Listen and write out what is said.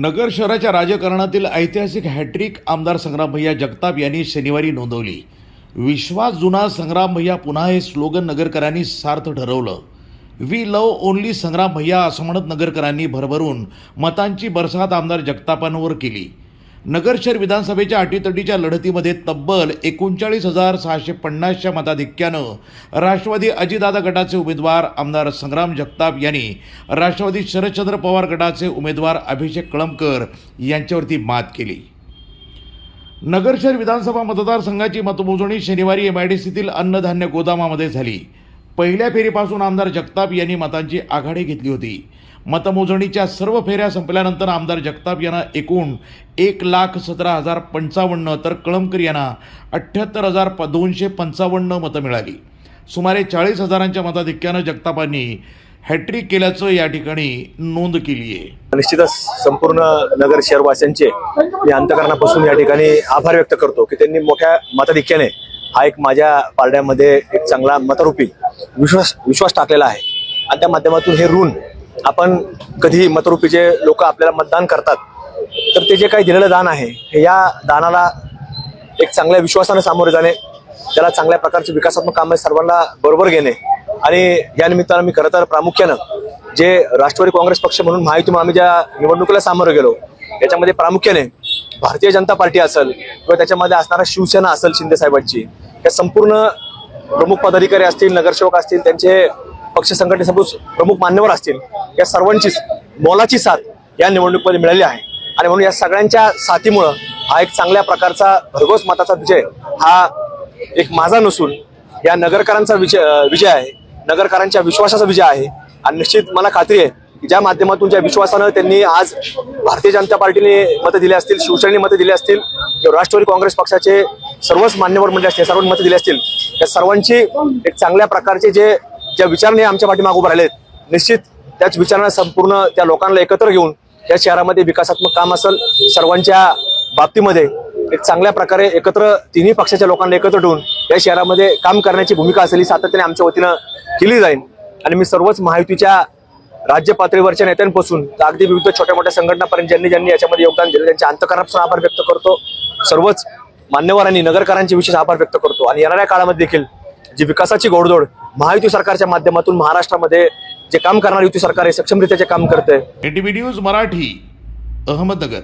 नगर शहराच्या राजकारणातील ऐतिहासिक हॅट्रिक आमदार संग्राम भैया जगताप यांनी शनिवारी नोंदवली. विश्वास जुना संग्राम भैया पुन्हा हे स्लोगन नगरकरांनी सार्थ ठरवलं. वी लव ओनली संग्राम भैया असं म्हणत नगरकरांनी भरभरून मतांची बरसात आमदार जगतापांवर केली. नगर शहर विधानसभेच्या अटीतटीच्या लढतीमध्ये तब्बल एकोणचाळीस हजार सहाशे पन्नासच्या मताधिक्यानं राष्ट्रवादी अजितदादा गटाचे उमेदवार आमदार संग्राम जगताप यांनी राष्ट्रवादी शरदचंद्र पवार गटाचे उमेदवार अभिषेक कळमकर यांच्यावरती मात केली. नगर शहर विधानसभा मतदारसंघाची मतमोजणी शनिवारी एम आय डी सीतील अन्नधान्य गोदामामध्ये झाली. पहिल्या फेरीपासून आमदार जगताप यांनी मतांची आघाडी घेतली होती. मतमोजणीच्या सर्व फेऱ्या संपल्यानंतर आमदार जगताप यांना एकूण एक लाख सतरा हजार पंचावन्न तर कळमकर यांना अठ्ठ्याहत्तर हजार प दोनशे पंचावन्न मतं मिळाली. सुमारे चाळीस हजारांच्या मताधिक्यानं जगतापांनी हॅट्रिक केल्याचं या ठिकाणी नोंद केली आहे निश्चितच संपूर्ण नगर शहरवासियांचे मी अंतकरणापासून या ठिकाणी आभार व्यक्त करतो की त्यांनी मोठ्या मताधिक्याने हा एक माझ्या पारड्यामध्ये एक चांगला मतरूपी विश्वास विश्वास टाकलेला आहे. आणि त्या माध्यमातून हे ऋण आपण कधी मतरूपीचे लोक आपल्याला मतदान करतात तर ते जे काही दिलेलं दान आहे हे या दानाला एक चांगल्या विश्वासाने सामोरे जाणे त्याला चांगल्या प्रकारचे विकासात्मक कामे सर्वांना बरोबर घेणे आणि या निमित्तानं मी खरं तर प्रामुख्यानं जे राष्ट्रवादी काँग्रेस पक्ष म्हणून माहिती आम्ही ज्या निवडणुकीला सामोरं गेलो याच्यामध्ये प्रामुख्याने भारतीय जनता पार्टी असेल किंवा त्याच्यामध्ये असणारा शिवसेना असेल शिंदे साहेबांची या संपूर्ण प्रमुख पदाधिकारी असतील नगरसेवक असतील त्यांचे पक्ष संघटनेसमोर प्रमुख मान्यवर असतील या सर्वांचीच मोलाची साथ या निवडणुकीमध्ये मिळाली आहे. आणि म्हणून या सगळ्यांच्या साथीमुळं हा एक चांगल्या प्रकारचा भरघोस मताचा विजय हा एक माझा नसून या नगरकरांचा विजय विजय आहे. नगरकरांच्या विश्वासाचा विजय आहे. आणि निश्चित मला खात्री आहे की ज्या माध्यमातून ज्या विश्वासानं त्यांनी आज भारतीय जनता पार्टीने मतं दिली असतील शिवसेनेने मतं दिली असतील किंवा राष्ट्रवादी काँग्रेस पक्षाचे सर्वच मान्यवर मंडळ असतील सर्वांनी मतं दिली असतील त्या सर्वांची एक चांगल्या प्रकारचे जे ज्या विचारणे आमच्या पाठीमागे उभे राहिलेत निश्चित त्याच विचारांना संपूर्ण त्या लोकांना एकत्र घेऊन या शहरामध्ये विकासात्मक काम असेल सर्वांच्या बाबतीमध्ये एक चांगल्या प्रकारे एकत्र तिन्ही पक्षाच्या लोकांना एकत्र ठेवून या शहरामध्ये काम करण्याची भूमिका असेल ही सातत्याने आमच्या वतीनं केली जाईल. आणि मी सर्वच महायुतीच्या राज्य पातळीवरच्या नेत्यांपासून अगदी विविध छोट्या मोठ्या संघटनापर्यंत ज्यांनी ज्यांनी याच्यामध्ये योगदान दिलं त्यांच्या अंतकरणापासून आभार व्यक्त करतो. सर्वच मान्यवरांनी नगरकरांचे विशेष आभार व्यक्त करतो. आणि येणाऱ्या काळामध्ये देखील जी विकासाची गोडदोड महायुती सरकारच्या माध्यमातून महाराष्ट्रामध्ये जे काम करणार युती सरकार आहे सक्षमरित्या जे काम करते N T news Marathi Ahmednagar.